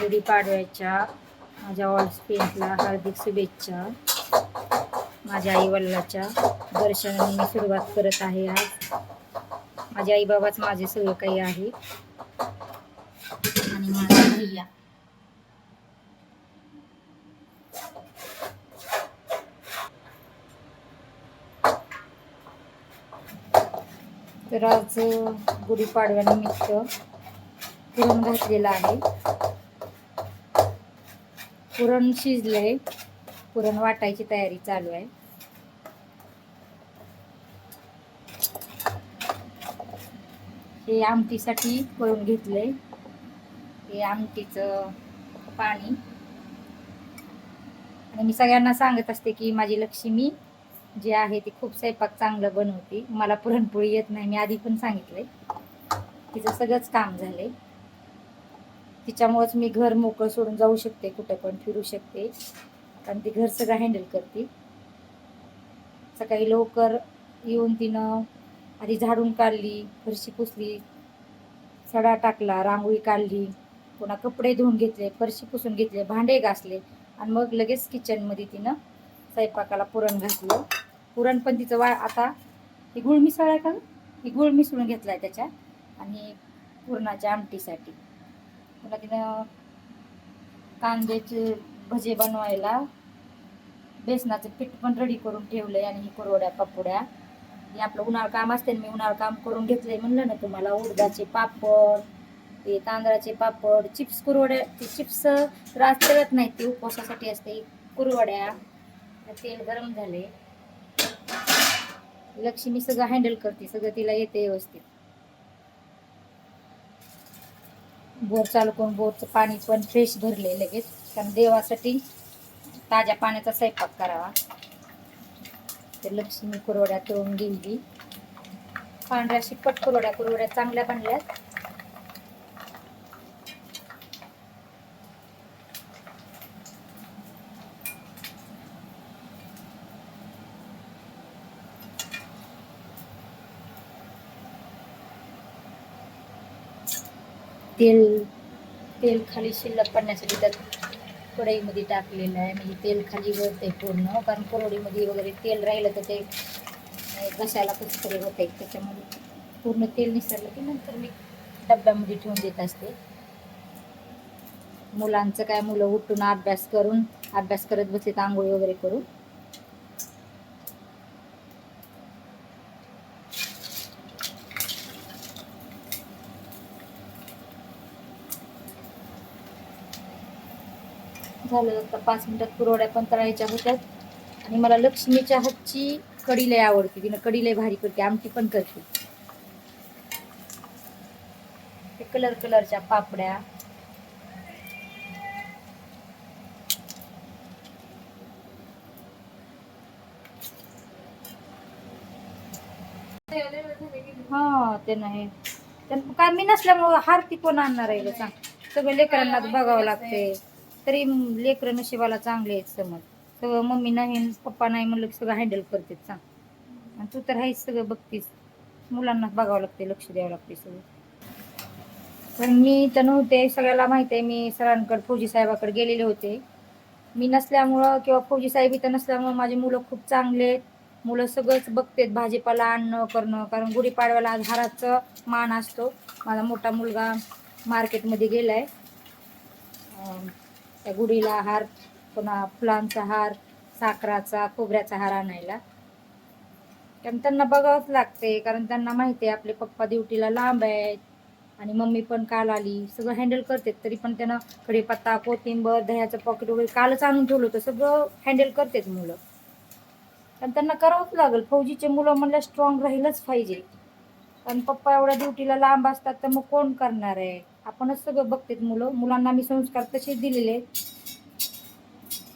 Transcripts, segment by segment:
गुढीपाडव्याच्या माझ्या ऑल स्पेंटला हार्दिक शुभेच्छा. माझ्या आई वडिलाच्या दर्शनाने मी सुरुवात करत आहे आज. माझ्या आईबाबाच माझे सगळं काही आहे. आणि माझा भैया. तर आज गुढीपाडव्यानिमित्त पुरण घातलेला आहे. पुरण शिजलं आहे पुरण वाटायची तयारी चालू आहे. हे आमटीसाठी करून घेतलंय. हे आमटीचं पाणी. आणि मी सगळ्यांना सांगत असते की माझी लक्ष्मी जी आहे ती खूप स्वयंपाक चांगलं बनवते. मला पुरणपोळी येत नाही मी आधी पण सांगितलंय. तिचं सगळंच काम झालंय. तिच्यामुळंच मी घर मोकळं सोडून जाऊ शकते कुठं पण फिरू शकते. कारण ती घर सगळं हँडल करते. सकाळी लवकर येऊन तिनं आधी झाडून काढली फरशी पुसली सडा टाकला रांगोळी काढली पुन्हा कपडे धुवून घेतले फरशी पुसून घेतले भांडे घासले आणि मग लगेच किचनमध्ये तिनं स्वयंपाकाला पुरण घातलं. पुरण पण तिचं वा आता ही गुळ मिसळ आहे का ही गुळ मिसळून घेतला आहे त्याच्या आणि पुरणाच्या आमटीसाठी. पुन्हा तिनं कांद्याचे भजे बनवायला बेसनाचं पीठ पण रेडी करून ठेवलंय आणि ही कुरवड्या पापुड्या. हे आपलं उन्हाळ काम असते मी उन्हाळ काम करून घेतलंय म्हणलं ना तुम्हाला उडदाचे पापड ते तांदळाचे पापड चिप्स कुरवड्या ते चिप्स त्रास करत नाही ते उपवासासाठी असते. कुरवड्या तेल गरम झाले. लक्ष्मी सगळं हँडल करते सगळं तिला येते व्यवस्थित. बोर चालू करून बोरचं पाणी पण फ्रेश भरले लगेच. कारण देवासाठी ताज्या पाण्याचा स्वयंपाक करावा. तर लक्ष्मी कुरवड्या तळून गेली पांढऱ्या शिपट कुरवड्या कुरवड्या चांगल्या बनल्यात. तेल तेल खाली शिल्लक पडण्यासाठी त्यात कढईमध्ये टाकलेलं आहे. म्हणजे तेल खाली वळते पूर्ण. कारण कोरडीमध्ये वगैरे तेल राहिलं तर ते अं, घशाला कसं तरी होत त्याच्यामध्ये पूर्ण तेल निसरलं की नंतर मी डब्यामध्ये ठेवून देत असते. मुलांचं काय मुलं उठून अभ्यास करून अभ्यास करत बसले आंघोळी वगैरे करून. झालं तर पाच मिनटात कुरवड्या पण तळायच्या होत्यात आणि मला लक्ष्मीच्या हातची कढी लय आवडते. तिनं कढी लय भारी करते. आमटी पण करते. ते कलर कलरच्या पापड्या. हा ते नाही. काय मी नसल्यामुळं हारती कोण आणणार आहे सांग. सगळं लेकरांना बघावं लागते तरी लेकरं नशिबाला चांगले आहेत समज. सगळं मम्मी नाही पप्पा नाही म्हणलं की सगळं हँडल करते सांग. आणि तू तर आहेस सगळं बघतीस. मुलांना बघावं लागते लक्ष द्यावं लागते सगळं. पण मी तर नव्हते सगळ्याला माहिती आहे मी सरांकडे फौजी साहेबाकडे गेलेले होते. मी नसल्यामुळं किंवा फौजी साहेब इथं नसल्यामुळं माझी मुलं खूप चांगले आहेत. मुलं सगळंच बघतेत भाजीपाला आणणं करणं. कारण गुढीपाडव्याला आज हाराचं मान असतो. माझा मोठा मुलगा मार्केटमध्ये गेला आहे त्या गुढीला हार पुन्हा फुलांचा हार साखराचा खोबऱ्याचा हार आणायला. कारण त्यांना बघावंच लागते कारण त्यांना माहिती आहे आपले पप्पा ड्युटीला लांब आहेत आणि मम्मी पण काल आली. सगळं हँडल करते तरी पण त्यांना कढीपत्ता कोथिंबर दह्याचं पॉकेट वगैरे कालच आणून ठेवलं होतं. सगळं हँडल करतेच मुलं. कारण त्यांना करावंच लागेल. फौजीचे मुलं म्हणलं स्ट्रॉंग राहीलच पाहिजे. कारण पप्पा एवढ्या ड्युटीला लांब असतात तर मग कोण करणार आहे? आपणच सगळं बघतेत मुलं. मुलांना मी संस्कार तसेच दिलेले आहेत.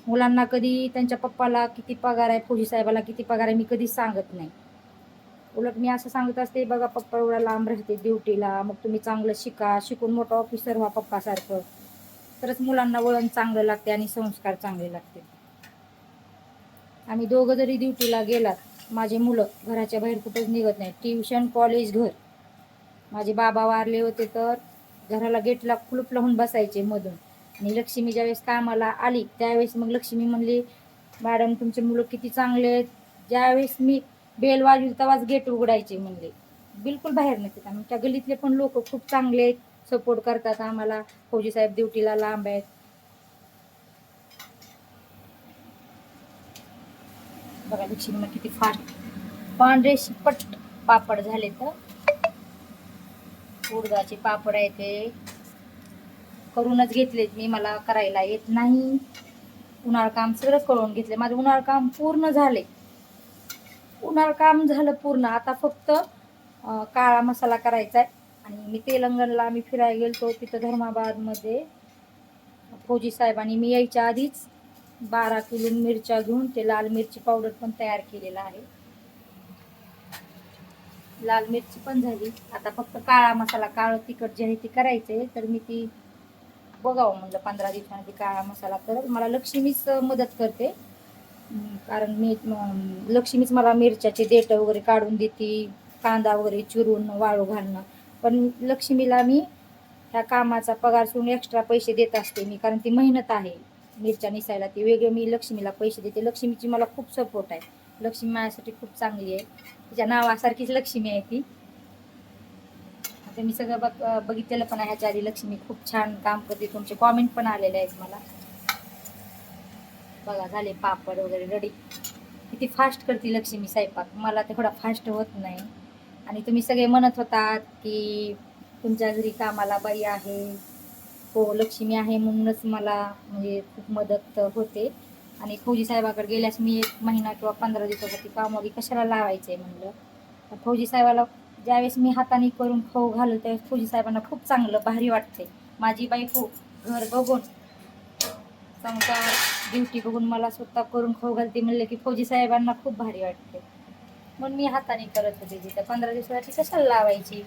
मुलांना कधी त्यांच्या पप्पाला किती पगार आहे फौजी साहेबाला किती पगार आहे मी कधीच सांगत नाही. उलट मी असं सांगत असते बघा पप्पा एवढा लांब राहते ड्युटीला मग तुम्ही चांगलं शिका शिकून मोठा ऑफिसर व्हा पप्पासारखं. तरच मुलांना वळण चांगलं लागते आणि संस्कार चांगले लागते. आम्ही दोघं जरी ड्युटीला गेलात माझे मुलं घराच्या बाहेर कुठंच निघत नाही ट्युशन कॉलेज घर. माझे बाबा वारले होते तर घराला गेटला कुलूप लावून बसायचे मधून. आणि लक्ष्मी ज्यावेळेस कामाला आली त्यावेळेस मग लक्ष्मी म्हणली मॅडम तुमचे मुलं किती चांगले आहेत. ज्यावेळेस मी बेल वाजली तेव्हाच गेट उघडायचे म्हणले. बिलकुल बाहेर नसतात आमच्या गल्लीतले पण लोक खूप चांगले आहेत. सपोर्ट करतात आम्हाला. फौजी साहेब ड्युटीला लांब आहेत. बघा लक्ष्मी किती फास्ट पांढरे शिपट पापड झाले तर उडदाचे पापड आहे ते. करूनच घेतलेत मी मला करायला येत नाही. उन्हाळ काम सगळं करून घेतले माझं उन्हाळ काम पूर्ण झाले उन्हाळ काम झालं पूर्ण. आता फक्त काळा मसाला करायचा आहे आणि मी तेलंगणला मी फिरायला गेलो तिथं धर्माबादमध्ये. फौजी साहेबांनी मी यायच्या आधीच बारा किलो मिरच्या घेऊन ते लाल मिरची पावडर पण तयार केलेला आहे. लाल मिरची पण झाली. आता फक्त काळा मसाला काळं तिखट जे आहे ते आहे तर मी ती बघावं म्हणलं पंधरा दिवसांनी काळा मसाला करत. मला लक्ष्मीच मदत करते. कारण मी लक्ष्मीच मला मिरच्याचे देठं वगैरे काढून देते. कांदा वगैरे चिरून वाळू घालणं. पण लक्ष्मीला मी ह्या कामाचा पगार सोडून एक्स्ट्रा पैसे देत असते मी. कारण ती मेहनत आहे. मिरच्या निसायला ती वेगळे मी लक्ष्मीला पैसे देते. लक्ष्मीची मला खूप सपोर्ट आहे. लक्ष्मी माझ्यासाठी खूप चांगली आहे. तिच्या नावासारखीच लक्ष्मी आहे ती. आता मी सगळं बघ बघितलेलं पण आहे. ह्याच्या आधी लक्ष्मी खूप छान काम करते. तुमचे कॉमेंट पण आलेले आहेत मला. बघा झाले पापड वगैरे रडी किती फास्ट करते लक्ष्मी स्वयंपाक. मला तेवढा फास्ट होत नाही. आणि तुम्ही सगळे म्हणत होतात की तुमच्या घरी कामाला बाई आहे. हो लक्ष्मी आहे म्हणूनच मला म्हणजे खूप मदत होते. आणि फौजी साहेबाकडे गेल्यास मी एक महिना किंवा पंधरा दिवसासाठी कामवाली कशाला लावायचं आहे म्हणलं फौजी साहेबाला ज्यावेळेस मी हाताने करून खाऊ घालू त्यावेळेस फौजी साहेबांना खूप चांगलं भारी वाटते माझी बायको घर बघून संसार ड्युटी बघून मला स्वतः करून खाऊ घालते म्हणले की फौजी साहेबांना खूप भारी वाटते म्हणून मी हाताने करत होते तिथं. पंधरा दिवसासाठी कशाला लावायची?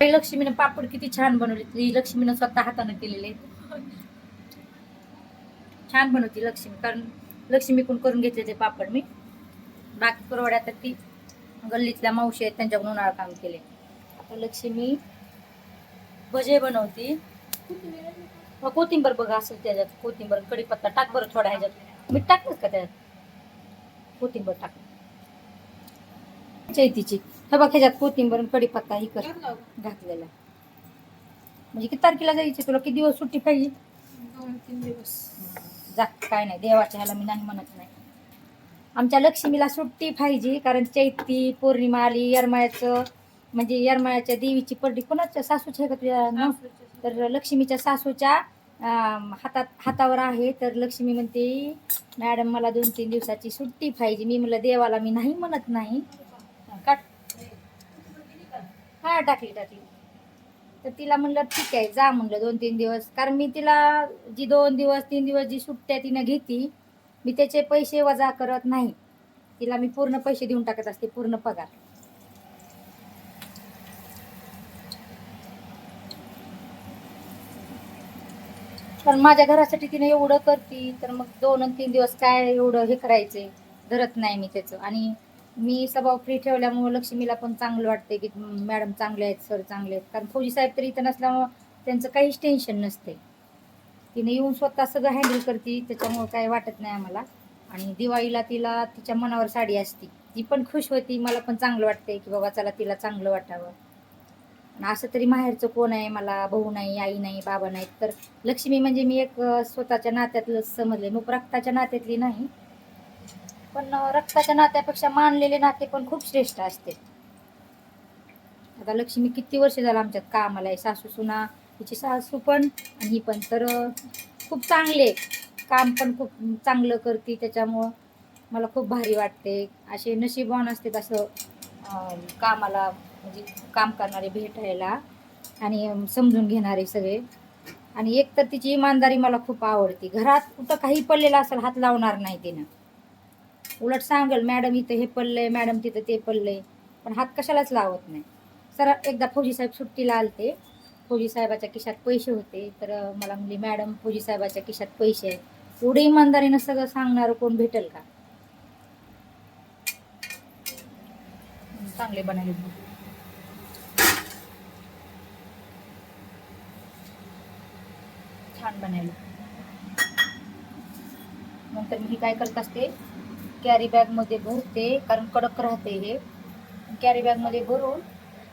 लक्ष्मीनं पापड किती छान बनवले. ती लक्ष्मीनं स्वतः हाताने केलेले. छान बनवते लक्ष्मी. कारण लक्ष्मीकडून करून घेतले ते पापड मी. बाकी परवड्यात ती गल्लीतल्या मावशी आहेत त्यांच्याकडून उन्हाळा काम केले. आता लक्ष्मी भजे बनवते. कोथिंबर बघा असेल त्याच्यात. कोथिंबर कढीपत्ता टाक बरं थोडा ह्याच्यात. मीठ टाकलंच का त्याच्यात कोथिंबर टाक. चैतीची हे बघ ह्याच्यात कोथिंबर कडीपत्ता कढीपत्ता ही कर घातलेला. म्हणजे किती तारखेला जायची? तुला किती दिवस सुट्टी पाहिजे? दोन तीन दिवस. जा काय नाही देवाच्या ह्याला मी नाही म्हणत नाही. आमच्या लक्ष्मीला सुट्टी पाहिजे कारण चैती पौर्णिमा आली यरमाळ्याचं म्हणजे यरमाळ्याच्या देवीची पडली. कोणाच्या सासूच्या आहे का तुझ्या नाव तर लक्ष्मीच्या सासूच्या अं, हातात हातावर आहे. तर लक्ष्मी म्हणते मॅडम मला दोन तीन दिवसाची सुट्टी पाहिजे. मी म्हणलं देवाला मी नाही म्हणत नाही. काट. हा टाकली टाकली. तर तिला म्हणलं ठीक आहे जा म्हणलं दोन तीन दिवस. कारण मी तिला जी दोन दिवस तीन दिवस जी सुट्ट्या तिनं घेती मी त्याचे पैसे वजा करत नाही. तिला मी पूर्ण पैसे देऊन टाकत असते पूर्ण पगार. पण माझ्या घरासाठी तिने एवढं करती तर मग दोन तीन दिवस काय एवढं हे करायचे? धरत नाही मी त्याचं. आणि मी स्वभाव फ्री ठेवल्यामुळे लक्ष्मीला पण चांगलं वाटते की मॅडम चांगले आहेत सर चांगले आहेत. कारण फौजी साहेब तरी इथं नसल्यामुळं त्यांचं काहीच टेन्शन नसते तिने येऊन स्वतः सगळं हँडल करते त्याच्यामुळं काय वाटत नाही आम्हाला. आणि दिवाळीला तिला तिच्या मनावर साडी असती. ती पण खुश होती मला पण चांगलं वाटते की बाबा चला तिला चांगलं वाटावं. आणि असं तरी माहेरचं कोण आहे मला भाऊ नाही आई नाही बाबा नाहीत. तर लक्ष्मी म्हणजे मी एक स्वतःच्या नात्यातलं समजले मग रक्ताच्या नात्यातली नाही. पण रक्ताच्या नात्यापेक्षा मानलेले नाते पण खूप श्रेष्ठ असते. आता लक्ष्मी किती वर्ष झालं आमच्यात कामाला आहे? सासू सुना तिची सासू पण आणि ही पण. तर खूप चांगले काम पण खूप चांगलं करते त्याच्यामुळं मला खूप भारी वाटते. असे नशीबवान असते असं कामाला म्हणजे काम करणारे भेटायला आणि समजून घेणारे सगळे. आणि एक तर तिची इमानदारी मला खूप आवडते. घरात कुठं काही पडलेलं असेल हात लावणार नाही तिनं. उलट सांगेल मॅडम इथं हे पडलंय मॅडम तिथं ते पडलंय. पण हात कशालाच लावत नाही. सर एकदा फौजी साहेब सुट्टीला आलते. फौजी साहेबाच्या खिशात पैसे होते. तर मला म्हणली मॅडम फौजी साहेबाच्या खिशात पैसे आहेत. एवढे इमानदारीनं सगळं सांगणार कोण भेटेल का? चांगले बनायले छान बनायला. नंतर मी काय करत असते? कॅरी बॅगमध्ये भरते कारण कडक राहते हे. कॅरी बॅगमध्ये भरून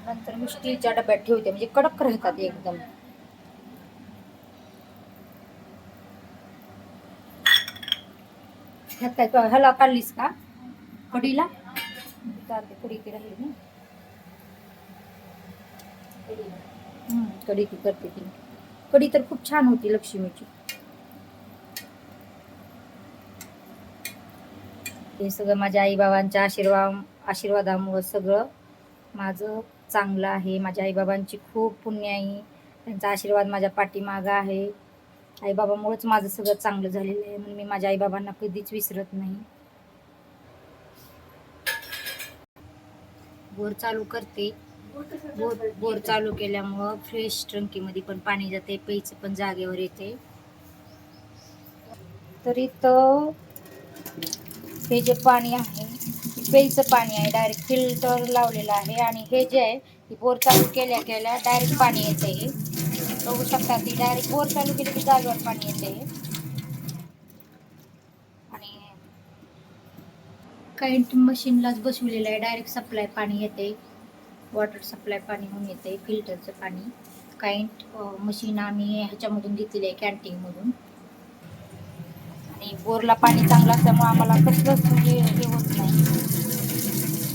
नंतर मी स्टीलच्या डब्यात कडक राहतात एकदम. काय क- ह्याला काढलीस का? कढीला चालते कढी ती राहिली ना. हम्म, करते छान होती लक्ष्मीची. हे सगळं माझ्या आईबाबांच्या आशीर्वाद आशीर्वादामुळं सगळं माझं चांगलं आहे. माझ्या आईबाबांची खूप पुण्य आहे. त्यांचा आशीर्वाद माझ्या पाठीमागं आहे. आईबाबामुळंच माझं सगळं चांगलं झालेलं आहे म्हणून मी माझ्या आईबाबांना कधीच विसरत नाही. बोर चालू करते. बोर बोर चालू केल्यामुळं फ्रेश टंकीमध्ये पण पाणी जाते. प्यायचं पण जागेवर येते. तर इथं हे जे पाणी आहे ते पाणी आहे डायरेक्ट फिल्टर लावलेलं आहे आणि हे जे आहे ती बोर चालू केल्या केल्या डायरेक्ट पाणी येते हे. बघू शकता ती डायरेक्ट बोर चालू केली की जागेवर पाणी येते हे. आणि काइंट मशीनलाच बसवलेलं आहे डायरेक्ट सप्लाय पाणी येते. वॉटर सप्लाय पाणी होऊन येते फिल्टरचं पाणी. काइंट मशीन आम्ही ह्याच्यामधून घेतलेली आहे कॅन्टीनमधून आणि बोरला पाणी चांगलं असल्यामुळे आम्हाला कसलंच म्हणजे हे होत नाही.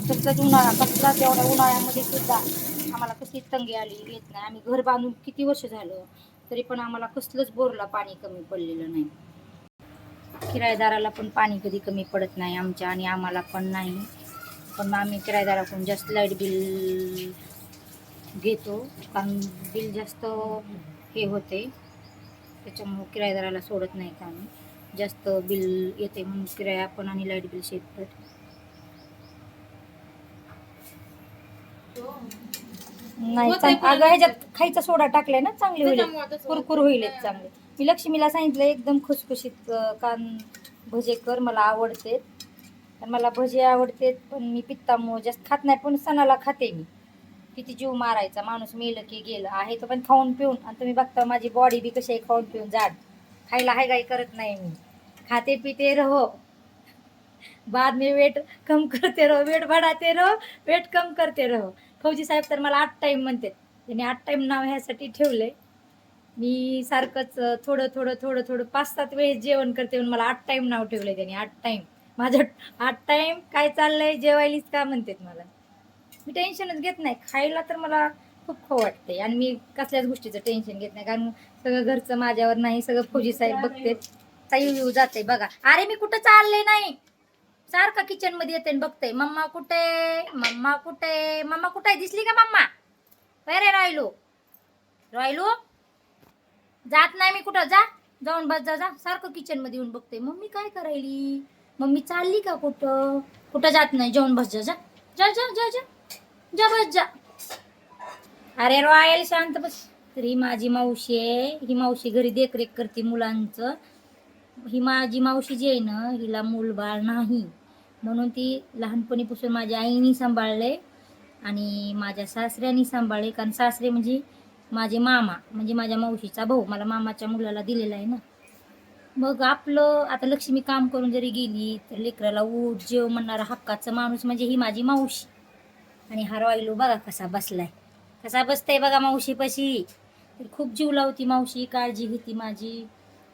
कसलाच उन्हाळा कसलाच एवढ्या उन्हाळ्यामध्ये सुद्धा आम्हाला कसलीच तंगी आली येत नाही. आम्ही घर बांधून किती वर्ष झालं तरी पण आम्हाला कसलंच बोरला पाणी कमी पडलेलं नाही. किरायदाराला पण पाणी कधी कमी पडत नाही आमच्या आणि आम्हाला पण नाही. पण आम्ही किरायदाराकडून जास्त लाइट बिल घेतो कारण बिल जास्त हे होते. त्याच्यामुळं किरायदाराला सोडत नाही का आम्ही. जास्त बिल येते म्हणून किराया पण आणि लाइट बिल शेततात नाही अगं ह्याच्यात खायचा सोडा टाकलाय ना चांगले होईल. कुरकुर. होईल चांगले. मी लक्ष्मीला सांगितलं एकदम खुसखुशीत अं, कान भजे कर मला आवडते. आणि मला भजे आवडते पण मी पित्तामुळे जास्त खात नाही पण सणाला खाते मी. किती जीव मारायचा माणूस मेलं की गेलं. आहे तो पण खाऊन पिऊन आणि तुम्ही बघता माझी बॉडी बी कशी आहे खाऊन पिऊन जाड. खायला हाय गाय करत नाही मी. खाते पिते रहो. बाद मी वेट कम करते रहो. वेट वाढाते रहो. वेट कम करते रहो. फौजी साहेब तर मला आठ टाईम म्हणतात. त्यांनी आठ टाईम नाव ह्यासाठी ठेवले मी सारखंच थोडं थोडं थोडं थोडं पाच सात वेळेस जेवण करते म्हणून मला आठ टाईम नाव ठेवलंय त्यांनी. आठ टाईम माझं आठ टाईम काय चाललंय? जेवायलीच का? म्हणतात मला. मी टेन्शनच घेत नाही. खायला तर मला खूप खाऊ वाटते आणि मी कसल्याच गोष्टीचं टेन्शन घेत नाही. कारण सगळं घरचं माझ्यावर नाही सगळं फौजी साहेब बघते ताई येऊ जाते बघा. अरे मी कुठं चालले नाही? सारखं किचनमध्ये येते बघते मम्मा कुठे? मम्मा कुठे? मम्मा कुठे दिसली का मम्मा? अरे राहिलो राहिलो जात नाही मी कुठं? जा. जाऊन बस जा जा. सारखं किचनमध्ये येऊन बघते. मम्मी काय करायली? मम्मी चालली का कुठं? कुठं जात नाही? जाऊन बस जा जा. जा जा जा जा. जा बस जा. अरे रॉयल शांत बस. तर ही माझी मावशी आहे. ही मावशी घरी देखरेख करते मुलांचं. ही माझी मावशी जी आहे ना हिला मूलबाळ नाही. म्हणून ती लहानपणीपासून माझ्या आईने सांभाळले आणि माझ्या सासऱ्यानी सांभाळले. कारण सासरे म्हणजे माझे मामा म्हणजे माझ्या मावशीचा भाऊ. मला मामाच्या मुलाला दिलेला आहे ना. मग आपलं आता लक्ष्मी काम करून जरी गेली तर लेकराला ऊट जेव म्हणणारा हक्काचा माणूस म्हणजे ही माझी मावशी. आणि हा रॉयलो बघा कसा बसलाय. कसा बसतंय बघा मावशीपाशी. खूप जीव लावती मावशी काळजी घेती माझी.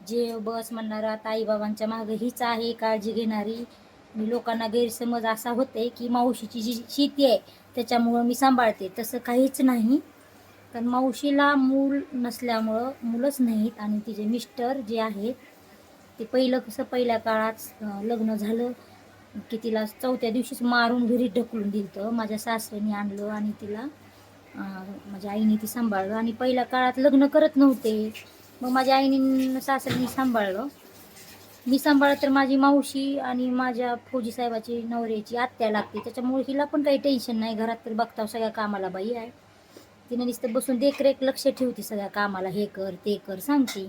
जे बस म्हणणारा ताईबाबांच्या आईबाबांच्या मागं हीच आहे काळजी घेणारी. मी लोकांना गैरसमज असा होते की मावशीची जी शेती आहे त्याच्यामुळं मी सांभाळते. तसं काहीच नाही. कारण मावशीला मूल नसल्यामुळं मुलंच नाहीत आणि तिचे मिस्टर जे आहेत ते पहिलं कसं पहिल्या काळात लग्न झालं की तिला चौथ्या दिवशीच मारून घरी ढकलून दिलं माझ्या सासऱ्याने आणलं आणि तिला माझ्या आईने ती सांभाळलं. आणि पहिल्या काळात लग्न करत नव्हते. मग माझ्या आईने सासऱ्याने सांभाळलं. मी सांभाळत तर माझी मावशी आणि माझ्या फौजी साहेबाची नवऱ्याची आत्या लागते. त्याच्यामुळे हिला पण काही टेन्शन नाही. घरात तर बघता सगळ्या कामाला बाई आहे. तिने नुसतं बसून देखरेख लक्ष ठेवते सगळ्या कामाला. हे कर ते कर सांगते.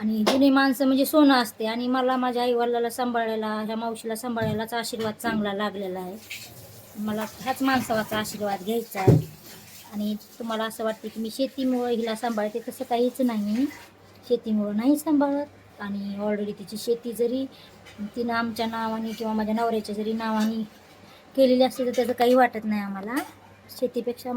आणि जुने माणसं म्हणजे सोनं असते. आणि मला माझ्या आईवडिलाला सांभाळायला ह्या मावशीला सांभाळायलाच आशीर्वाद चांगला लागलेला आहे. मला ह्याच माणसाचा आशीर्वाद घ्यायचा आहे. आणि तुम्हाला असं वाटतं की मी शेतीमुळं हिला सांभाळते तसं काहीच नाही शेतीमुळं नाही सांभाळत. आणि ऑलरेडी तिची शेती जरी तिनं आमच्या नावाने किंवा माझ्या नवऱ्याच्या जरी नावाने केलेली असते तर त्याचं काही वाटत नाही आम्हाला. शेतीपेक्षा